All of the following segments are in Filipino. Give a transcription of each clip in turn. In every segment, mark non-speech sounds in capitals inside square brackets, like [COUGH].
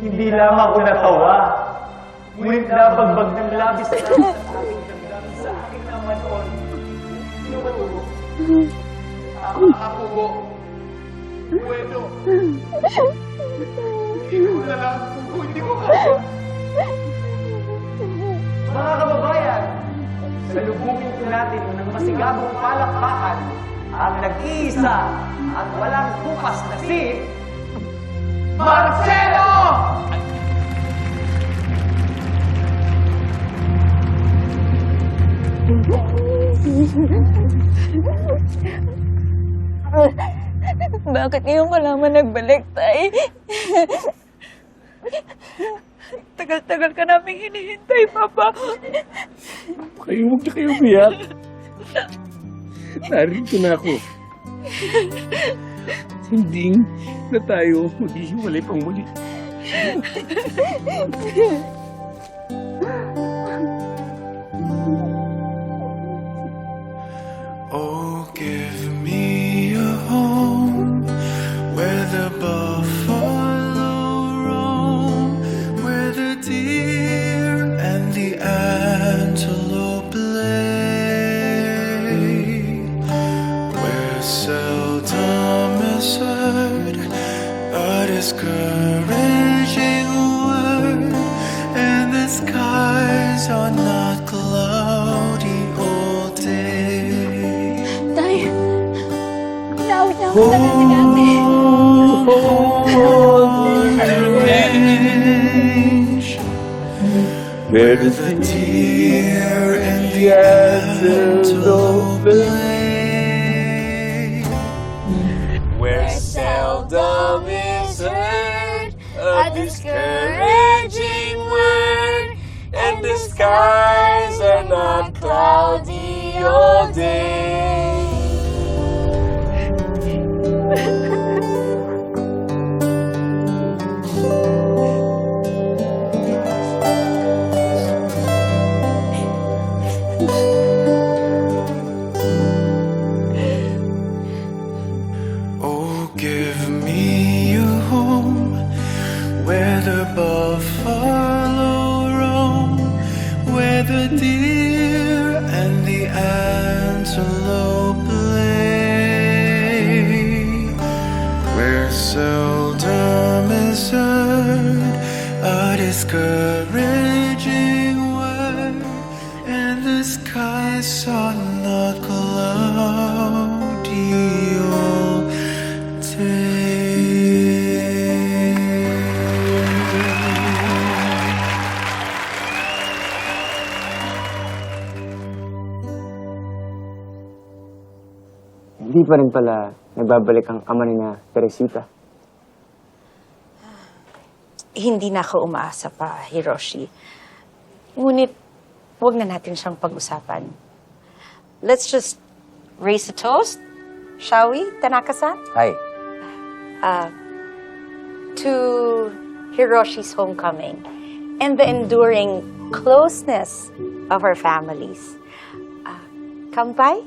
Hindi lamang ako natawa. Ngunit nabagbag ng labis sa aking damdamin sa akin naman on. Sino ba to? Ako, ako po. Bueno. Hindi ko na lang. Hindi ko kaya. Mga kababayan, salubungin po natin ng masigabong palakpakan ang nag-iisa at walang bukas na si Marcelo! Bakit ngayon ka naman nagbalik, Tay? Tagal-tagal ka namin hinihintay, Papa. Kayo huwag na kayo umiyak. Narito na ako. Hindi na tayo maghihiwalay pang muli. [LAUGHS] Oh, With the tear and the antelope of Where seldom is heard a discouraged where the buffalo roam, where the deer and the antelope lay, where seldom is heard a discouraging Hindi pa rin pala nagbabalik ang ama niya, Teresita. hindi na ako umaasa pa, Hiroshi. Ngunit, huwag na natin siyang pag-usapan. Let's just raise a toast, shall we, Tanaka-san? Ay, Uh, to Hiroshi's homecoming and the enduring closeness of our families. Uh, kampai?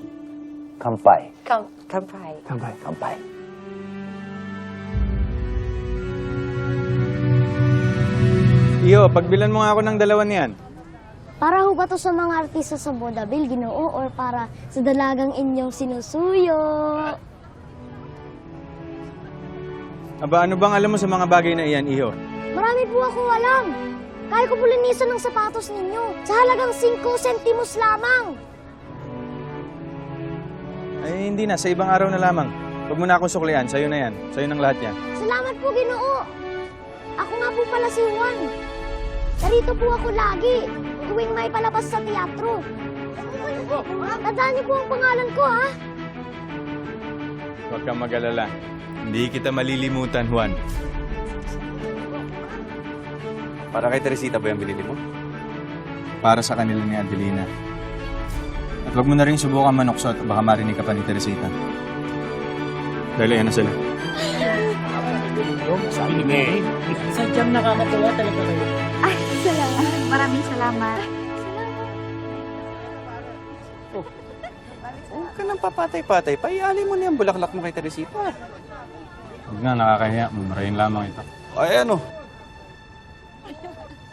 Kampay. Kam kampai. Kampay, kampay. Iyo, pagbilan mo nga ako ng dalawa niyan. Para ho ba to sa mga artista sa Bodabil, ginoo, or para sa dalagang inyong sinusuyo? Aba, ano bang alam mo sa mga bagay na iyan, Iyo? Marami po ako alam. Kaya ko po linisan ng sapatos ninyo sa halagang 5 sentimos lamang. Ay, hindi na. Sa ibang araw na lamang. Huwag mo na akong suklian. Sa'yo na yan. Sa'yo ng lahat yan. Salamat po, ginoo. Ako nga po pala si Juan. Narito po ako lagi, tuwing may palabas sa teatro. Tandaan niyo po ang pangalan ko, ha? Huwag kang mag-alala. Hindi kita malilimutan, Juan. Para kay Teresita ba yung binili mo? Para sa kanila ni Adelina. Huwag mo na rin subukan manuksot. Baka marinig ka pa ni Teresita. Dahil ayan na sila. Sadyang nakakatuwa talaga kayo. Ay, salamat. Maraming salamat. Huwag ka nang papatay-patay. Paiali mo na yung bulaklak mo kay Teresita. Huwag nga, nakakahiya. Mumarayin lamang ito. Ay, ano?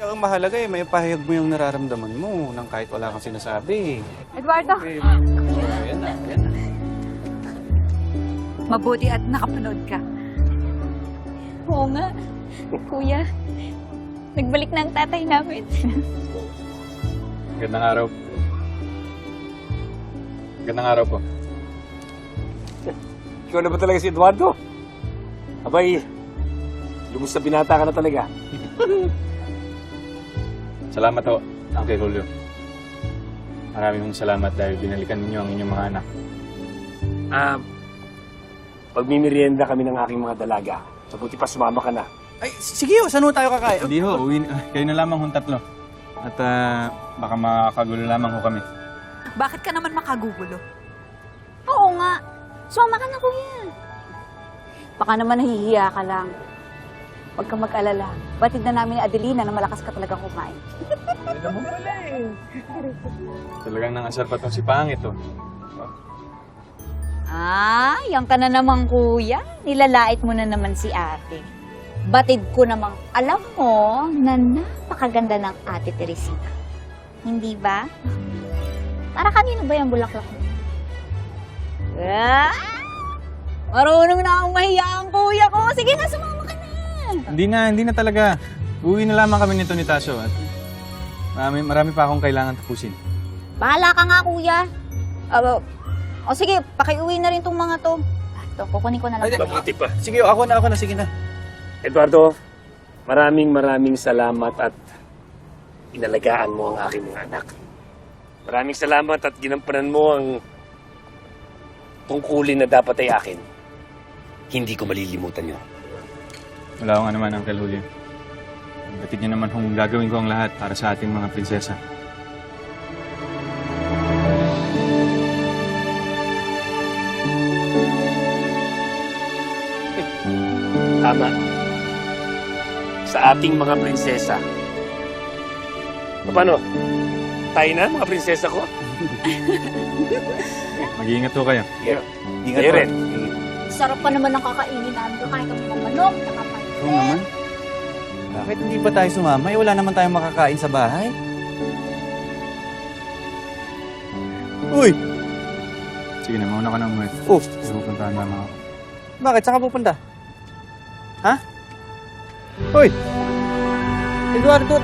Ang mahalaga eh, may pahayag mo yung nararamdaman mo nang kahit wala kang sinasabi. Eduardo, Eh, ayan na, ayan na. mabuti at nakapanood ka. Oo nga. Kuya, nagbalik na ang tatay namin. Gandang araw. Gandang araw po. Ikaw na ba talaga si Eduardo? Abay, lubos na binata ka na talaga. [LAUGHS] Salamat ho, Uncle Julio. Maraming salamat dahil binalikan ninyo ang inyong mga anak. Ah, pagmimerienda kami ng aking mga dalaga. So buti pa sumama ka na. Ay, sige oh, saan ho tayo kakain? Hindi ho, uwi, kayo na lamang hong tatlo. At ah, baka makakagulo lamang ho kami. Bakit ka naman makagugulo? Oo nga. Sumama ka na, kuya. Baka naman nahihiya ka lang. Huwag kang mag-alala. Batid na namin ni Adelina na malakas ka talaga kumain. [LAUGHS] Talagang nangasar pa tong si Pangit oh. Ah, yan ka na naman kuya. Nilalait mo na naman si ate. Batid ko namang alam mo na napakaganda ng ate Teresita. Hindi ba? Para kanino ba yung bulaklak mo? Ah! Marunong na akong mahiya ang kuya ko. Sige na, sumama. Hindi na, hindi na talaga. Uwi na lamang kami nito ni Tasyo at marami, marami pa akong kailangan tapusin. Bahala ka nga, kuya. Uh, o sige, pakiuwi na rin tong mga to. Ah, Ito, kukunin ko na lang. Mabuti pa. Sige, ako na, ako na, sige na. Eduardo, maraming maraming salamat at inalagaan mo ang aking mga anak. Maraming salamat at ginampanan mo ang tungkulin na dapat ay akin. Hindi ko malilimutan yun. Wala akong anuman, Uncle Julio. Batid niyo naman kung gagawin ko ang lahat para sa ating mga prinsesa. Tama. Sa ating mga prinsesa. Paano? Tayo na, mga prinsesa ko? [LAUGHS] Mag-iingat po kayo. Ingat po. rin. Sarap pa naman ng kakainin namin. Kumain kami ng manok. Oo naman. Bakit hindi pa tayo sumama? Eh, wala naman tayong makakain sa bahay. Uy! Sige na, mauna ka na umuwi. Oh, Pero pupuntahan lamang ako. bakit? Saan ka pupunta? Ha? Uy! Eduardo,